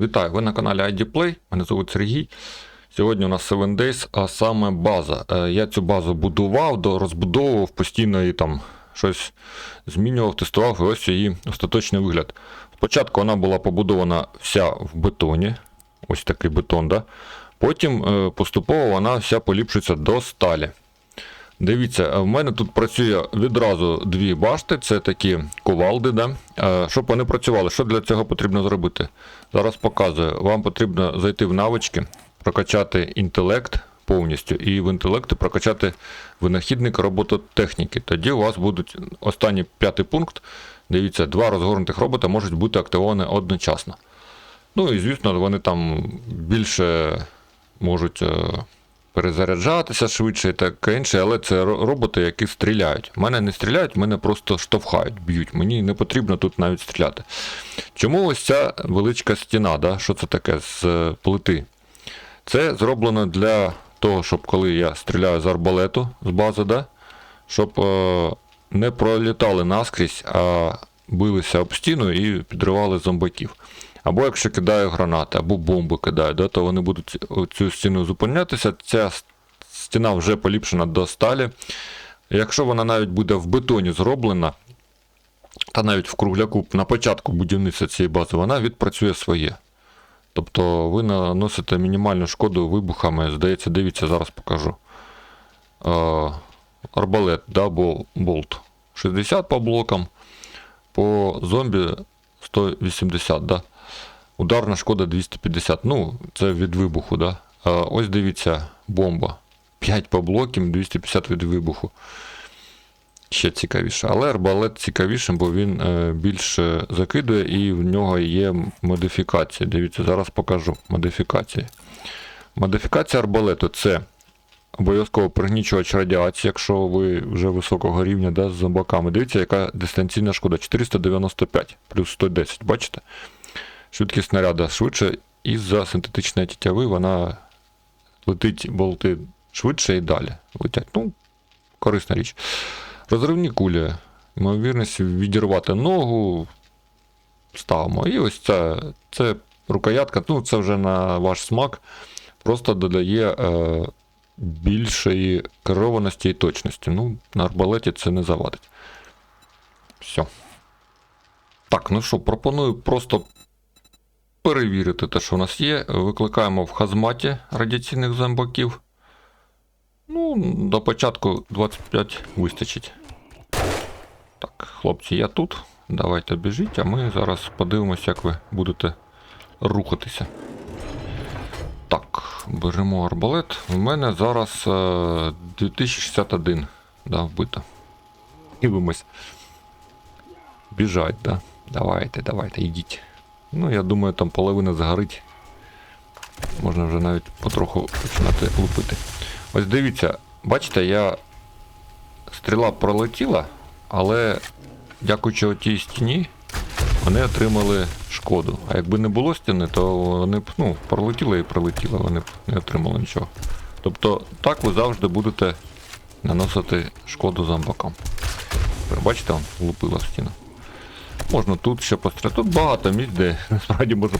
Вітаю, ви на каналі ID Play, мене звуть Сергій. Сьогодні у нас 7 Days, а саме база. Е, Я цю базу будував, розбудовував, постійно її там щось змінював, тестував, і ось її остаточний вигляд. Спочатку вона була побудована вся в бетоні, ось такий бетон, да? потім е, поступово вона вся поліпшується до сталі. Дивіться, е, в мене тут працює відразу дві башти, це такі кувалди. Да? Е, Щоб вони працювали, що для цього потрібно зробити? Зараз показую. Вам потрібно зайти в навички, прокачати інтелект повністю, і в інтелекті прокачати винахідник робототехніки. Тоді у вас будуть останній п'ятий пункт. Дивіться, два розгорнутих робота можуть бути активовані одночасно. Ну і звісно, вони там більше можуть е, перезаряджатися швидше і таке інше, але це роботи, які стріляють. Мене не стріляють, мене просто штовхають, б'ють. Мені не потрібно тут навіть стріляти. Чому ось ця величка стіна? Да? Що це таке з е, плити? Це зроблено для того, щоб коли я стріляю з арбалету з бази, да? щоб е, не пролітали наскрізь, а билися об стіну і підривали зомбаків. Або якщо кидаю гранати, або бомби кидаю, да, то вони будуть цю стіну зупинятися. Ця стіна вже поліпшена до сталі. Якщо вона навіть буде в бетоні зроблена, та навіть в кругляку на початку будівництва цієї бази, вона відпрацює своє. Тобто ви наносите мінімальну шкоду вибухами, здається, дивіться, зараз покажу. Е, арбалет, да, болт 60 по блокам, по зомбі 180, да. Ударна шкода 250. Ну, це від вибуху, да. А ось дивіться, бомба. 5 по блокам, 250 від вибуху. Ще цікавіше. Але арбалет цікавішим, бо він е, більше закидує і в нього є модифікації. Дивіться, зараз покажу модифікації. Модифікація арбалету це обов'язково пригнічувач радіації, якщо ви вже високого рівня да, з зомбаками. Дивіться, яка дистанційна шкода 495 плюс 110, бачите? Швидкість снаряда швидше, із-за синтетичної тітяви вона летить болти швидше і далі летять. Ну, корисна річ. Розривні кулі. Ймовірність відірвати ногу. Ставимо. І ось це, це рукоятка, ну це вже на ваш смак. Просто додає е, більшої керованості і точності. Ну, на арбалеті це не завадить. Все. Так, ну що, пропоную просто перевірити те, що у нас є. Викликаємо в хазматі радіаційних зомбаків. Ну, до початку 25 вистачить. Так, хлопці, я тут. Давайте біжіть, а ми зараз подивимося, як ви будете рухатися. Так, беремо арбалет. У мене зараз е, 2061. Да, вбито. Дивимось. Біжать, да. Давайте, давайте, йдіть. Ну, я думаю, там половина згорить. Можна вже навіть потроху починати лупити. Ось дивіться, бачите, я стріла пролетіла, але дякуючи отій стіні, вони отримали шкоду. А якби не було стіни, то вони б ну, пролетіли і пролетіли, вони б не отримали нічого. Тобто так ви завжди будете наносити шкоду зомбакам. Бачите, лупила в стіну. Можна тут ще постріляти. Тут багато місць, де насправді можна,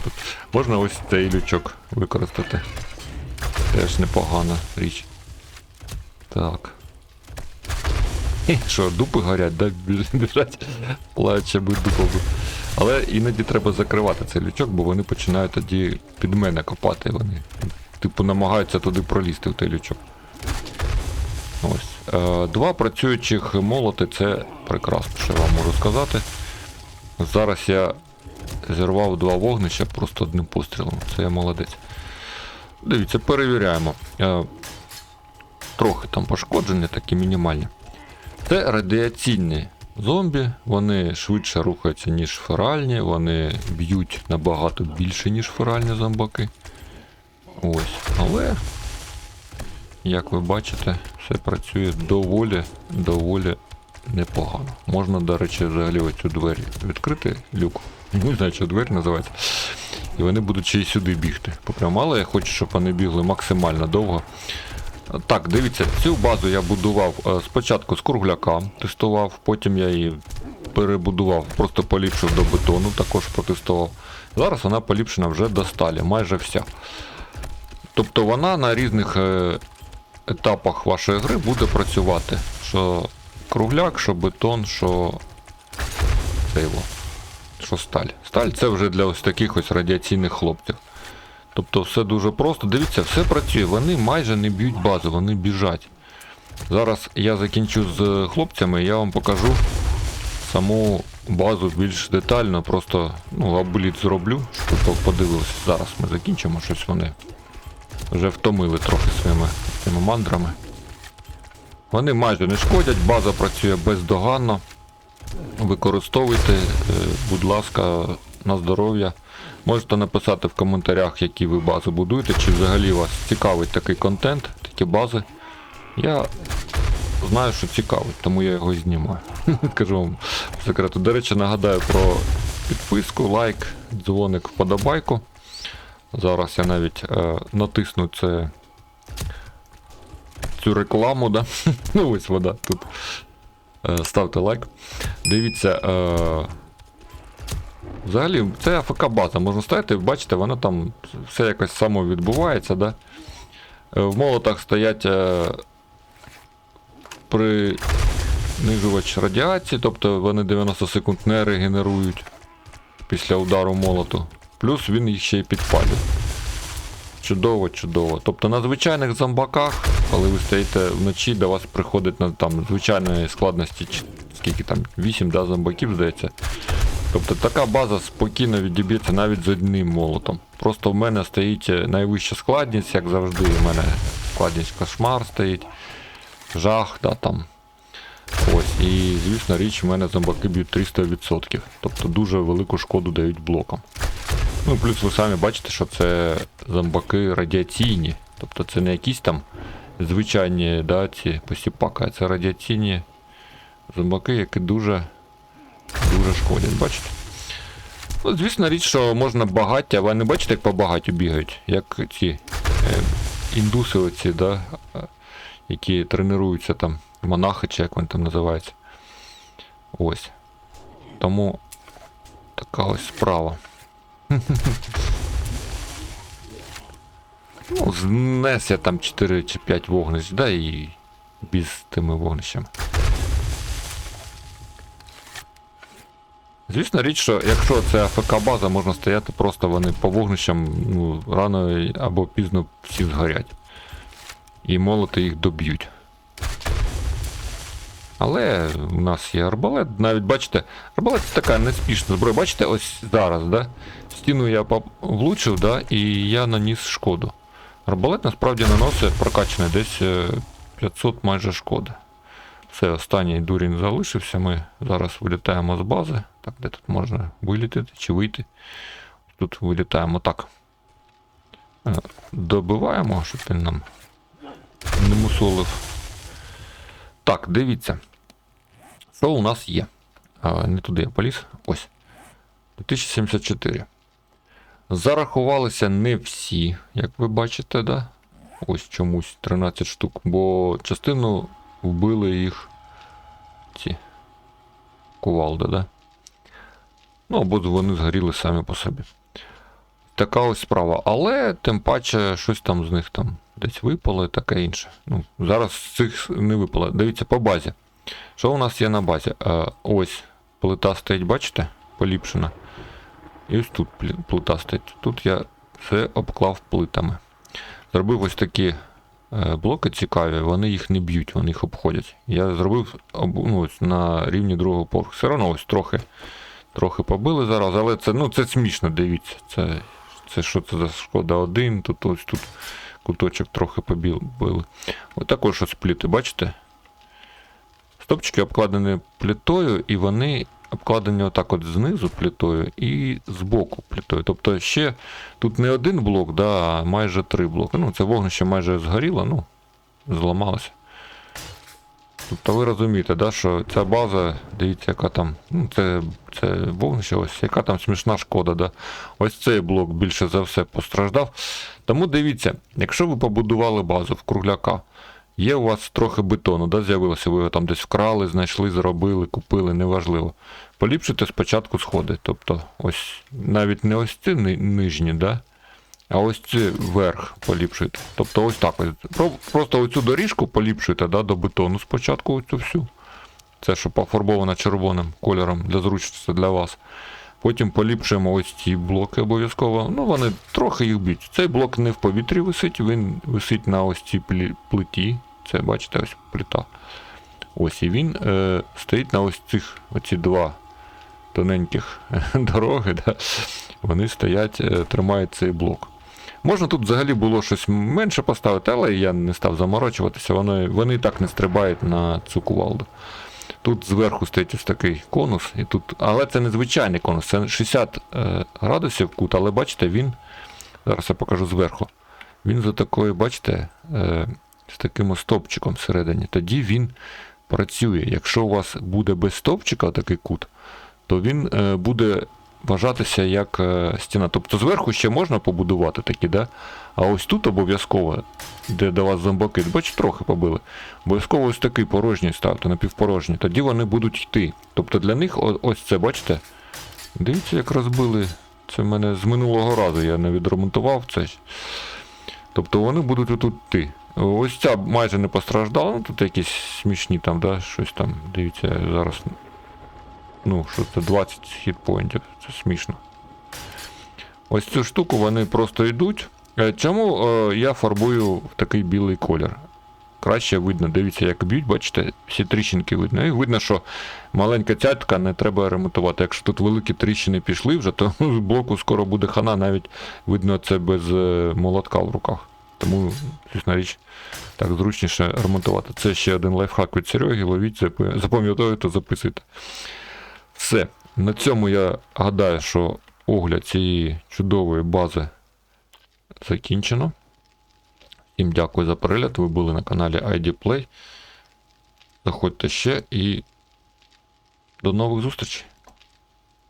можна ось цей лючок використати. Теж непогана річ. Так. Що, дупи горять, да? Біж- Біжать, плаче би дупами. Але іноді треба закривати цей лючок, бо вони починають тоді під мене копати. Вони, типу, намагаються туди пролізти в той лючок. Ось. Е, два працюючих молоти це прекрасно, що я вам можу сказати. Зараз я зірвав два вогнища просто одним пострілом. Це я молодець. Дивіться, перевіряємо. Е, трохи там пошкоджені, такі мінімальні. Це радіаційні зомбі, вони швидше рухаються, ніж феральні, вони б'ють набагато більше, ніж феральні зомбаки. Ось. Але, як ви бачите, все працює доволі, доволі непогано. Можна, до речі, взагалі оцю двері відкрити люк. Не знаю, що двері називається. І вони будуть ще й сюди бігти. Попрямо, але я хочу, щоб вони бігли максимально довго. Так, дивіться, цю базу я будував е, спочатку з кругляка, тестував, потім я її перебудував, просто поліпшив до бетону, також протестував. Зараз вона поліпшена вже до сталі, майже вся. Тобто вона на різних е, етапах вашої гри буде працювати. Що кругляк, що бетон, що це його. Що сталь. Сталь це вже для ось таких ось радіаційних хлопців. Тобто все дуже просто. Дивіться, все працює. Вони майже не б'ють базу, вони біжать. Зараз я закінчу з хлопцями, я вам покажу саму базу більш детально. Просто ну, абуліт зроблю, щоб ви подивилися. Зараз ми закінчимо щось вони. Вже втомили трохи своїми цими мандрами. Вони майже не шкодять, база працює бездоганно. Використовуйте, е, будь ласка, на здоров'я. Можете написати в коментарях, які ви бази будуєте, чи взагалі вас цікавить такий контент, такі бази. Я знаю, що цікавить, тому я його знімаю. Кажу вам секрету. До речі, нагадаю про підписку, лайк, дзвоник, вподобайку. Зараз я навіть е, натисну це, цю рекламу, да? ну ось вода тут. Е, ставте лайк. Дивіться. Е, взагалі, це АФК база, можна ставити, бачите, воно там все якось само відбувається, да? Е, В молотах стоять е, принижувач радіації, тобто вони 90 секунд не регенерують після удару молоту. Плюс він їх ще й підпалює. Чудово, чудово. Тобто на звичайних зомбаках, коли ви стоїте вночі, до вас приходить на там звичайної складності, скільки там, 8 да, зомбаків, здається. Тобто така база спокійно відіб'ється навіть з одним молотом. Просто в мене стоїть е, найвища складність, як завжди, у мене складність кошмар стоїть. Жах, да, там. Ось, і звісно річ, в мене зомбаки б'ють 300%. Тобто дуже велику шкоду дають блокам. Ну, плюс ви самі бачите, що це зомбаки радіаційні. Тобто це не якісь там звичайні да, ці посіпака, а це радіаційні зомбаки, які дуже, дуже шкодять. Бачите? Ну, звісно, річ, що можна багаття, ви не бачите, як по багаттю бігають, як ці е, індуси оці, да, е, які тренуються там, монахи, чи як вони там називаються. Ось. Тому така ось справа. Ну, знес я там 4 чи 5 вогнищ, да, і без тими вогнищами. Звісно, річ, що якщо це АФК база, можна стояти просто вони по вогнищам ну, рано або пізно всі згорять. І молоти їх доб'ють. Але у нас є арбалет. Навіть бачите, арбалет це така неспішна зброя. Бачите, ось зараз, да? Стіну я влучив, да, і я наніс шкоду. Арбалет насправді наносить прокачаний десь е, 500 майже шкоди. Все, останній дурінь залишився. Ми зараз вилітаємо з бази. Так, де тут можна вилітати чи вийти? Тут вилітаємо так. Е, Добиваємо, щоб він нам не мусолив. Так, дивіться. Що у нас є? А, не туди я поліз. Ось. 2074. Зарахувалися не всі, як ви бачите, да? Ось чомусь 13 штук, бо частину вбили їх ці кувалди, да? Ну, або вони згоріли самі по собі. Така ось справа. Але тим паче щось там з них там десь випало і таке інше. Ну, зараз цих не випало. Дивіться по базі. Що у нас є на базі? Е, ось плита стоїть, бачите? Поліпшена. І ось тут плита стоїть. Тут я все обклав плитами. Зробив ось такі е, блоки цікаві, вони їх не б'ють, вони їх обходять. Я зробив ну, ось на рівні другого поверху. Все одно ось трохи, трохи побили зараз, але це, ну, це смішно, дивіться. Це, це що це за шкода один, тут ось тут куточок трохи побили. Ось також ось пліти, бачите? Стопчики обкладені плітою, і вони обкладені отак от знизу плітою і збоку плітою. Тобто ще тут не один блок, да, а майже три блоки. Ну, це вогнище майже згоріло, ну, зламалося. Тобто ви розумієте, да, що ця база, дивіться, яка там. Ну, це, це вогнище, ось яка там смішна шкода. Да. Ось цей блок більше за все постраждав. Тому дивіться, якщо ви побудували базу в кругляка, є у вас трохи бетону, да, з'явилося, ви його там десь вкрали, знайшли, зробили, купили, неважливо. поліпшити спочатку сходи. Тобто, ось навіть не ось ці ни- нижні, да? а ось ці верх поліпшуйте. Тобто ось так ось. Про- Просто оцю доріжку поліпшуйте да, до бетону спочатку оцю всю. Це що пофарбовано червоним кольором для зручності для вас. Потім поліпшуємо ось ці блоки обов'язково. Ну, вони трохи їх б'ють. Цей блок не в повітрі висить, він висить на ось цій плиті. Це бачите, ось плита. Ось і він е, стоїть на ось цих оці два тоненьких дороги. Да? Вони стоять, е, тримають цей блок. Можна тут взагалі було щось менше поставити, але я не став заморочуватися, вони, вони і так не стрибають на цю кувалду. Тут зверху стоїть ось такий конус, і тут, але це не звичайний конус, це 60 е, градусів кут, але бачите, він. Зараз я покажу зверху. Він за такою, бачите, е, з таким стопчиком всередині. Тоді він працює. Якщо у вас буде без стопчика такий кут, то він е, буде вважатися як е, стіна. Тобто зверху ще можна побудувати такі, да? а ось тут обов'язково, де до вас зомбаки, бачите, трохи побили. Обов'язково ось такий порожній ставте, напівпорожній, тоді вони будуть йти. Тобто для них ось це, бачите? Дивіться, як розбили. Це в мене з минулого разу я не відремонтував це. Тобто вони будуть отут йти. Ось ця майже не постраждала, ну тут якісь смішні там, да, щось там, дивіться, зараз. Ну, що це 20 хітпоінтів, це смішно. Ось цю штуку вони просто йдуть. Е, Чому е, я фарбую в такий білий колір? Краще видно, дивіться, як б'ють, бачите, всі тріщинки видно. І видно, що маленька цятка не треба ремонтувати. Якщо тут великі тріщини пішли вже, то з блоку скоро буде хана, навіть видно це без е, молотка в руках. Тому, звісно річ, так зручніше ремонтувати. Це ще один лайфхак від Сереги, ловіть, запам'ятовуйте, записуйте. Все. На цьому я гадаю, що огляд цієї чудової бази закінчено. Всім дякую за перегляд. Ви були на каналі ID Play. Заходьте ще і до нових зустрічей.